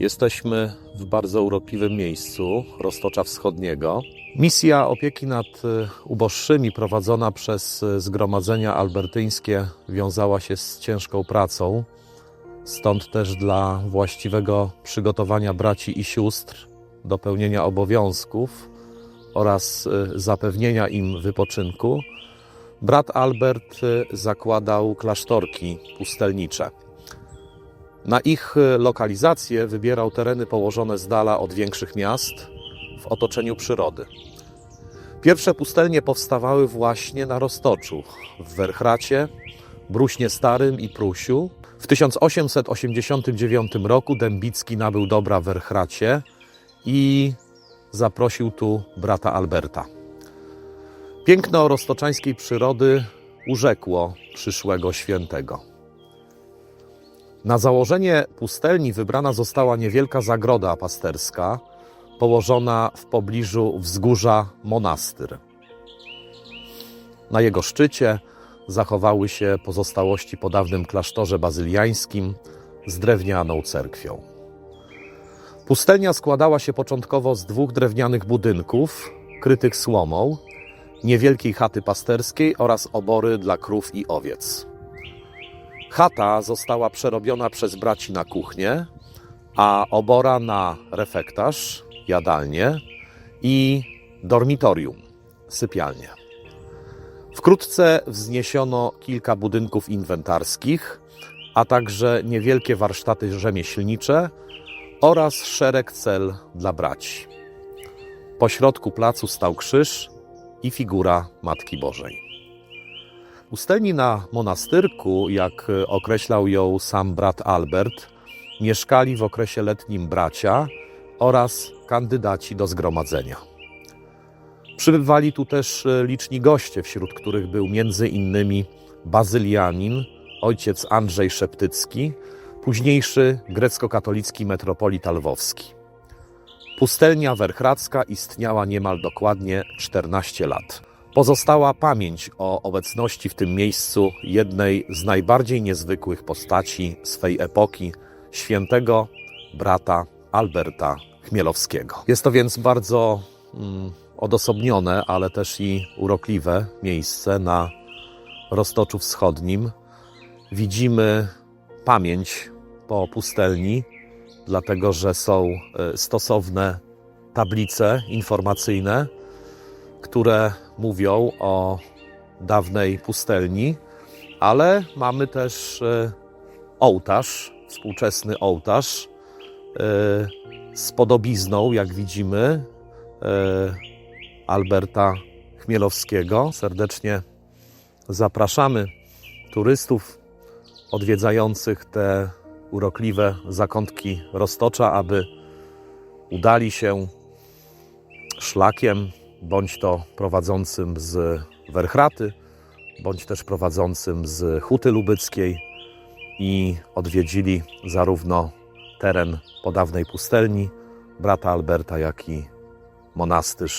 Jesteśmy w bardzo urokliwym miejscu Roztocza Wschodniego. Misja opieki nad y, uboższymi prowadzona przez y, zgromadzenia albertyńskie wiązała się z ciężką pracą. Stąd też dla właściwego przygotowania braci i sióstr do pełnienia obowiązków oraz y, zapewnienia im wypoczynku, brat Albert zakładał klasztorki pustelnicze. Na ich y, lokalizację wybierał tereny położone z dala od większych miast, w otoczeniu przyrody. Pierwsze pustelnie powstawały właśnie na Roztoczu, w Werchracie, Bruśnie Starym i Prusiu. W 1889 roku Dębicki nabył dobra w Werchracie i zaprosił tu brata Alberta. Piękno roztoczańskiej przyrody urzekło przyszłego świętego. Na założenie pustelni wybrana została niewielka zagroda pasterska, położona w pobliżu wzgórza Monastyr. Na jego szczycie zachowały się pozostałości po dawnym klasztorze bazyliańskim z drewnianą cerkwią. Pustelnia składała się początkowo z dwóch drewnianych budynków, krytych słomą, niewielkiej chaty pasterskiej oraz obory dla krów i owiec. Chata została przerobiona przez braci na kuchnię, a obora na refektarz, jadalnię i dormitorium, sypialnię. Wkrótce wzniesiono kilka budynków inwentarskich, a także niewielkie warsztaty rzemieślnicze oraz szereg cel dla braci. Po środku placu stał krzyż i figura Matki Bożej. Ustelni na monastyrku, jak określał ją sam brat Albert, mieszkali w okresie letnim bracia oraz kandydaci do zgromadzenia. Przybywali tu też liczni goście, wśród których był między innymi bazylianin, ojciec Andrzej Szeptycki, późniejszy grecko-katolicki metropolit lwowski. Pustelnia werchracka istniała niemal dokładnie 14 lat. Pozostała pamięć o obecności w tym miejscu jednej z najbardziej niezwykłych postaci swej epoki, świętego brata Alberta Chmielowskiego. Jest to więc bardzo mm, odosobnione, ale też i urokliwe miejsce na Roztoczu Wschodnim. Widzimy pamięć po pustelni, dlatego że są e, stosowne tablice informacyjne, które mówią o dawnej pustelni, ale mamy też e, ołtarz, współczesny ołtarz e, z podobizną, jak widzimy, Alberta Chmielowskiego. Serdecznie zapraszamy turystów odwiedzających te urokliwe zakątki Roztocza, aby udali się szlakiem, bądź to prowadzącym z Werchraty, bądź też prowadzącym z Huty Lubyckiej i odwiedzili zarówno teren podawnej pustelni brata Alberta, jak i monastyr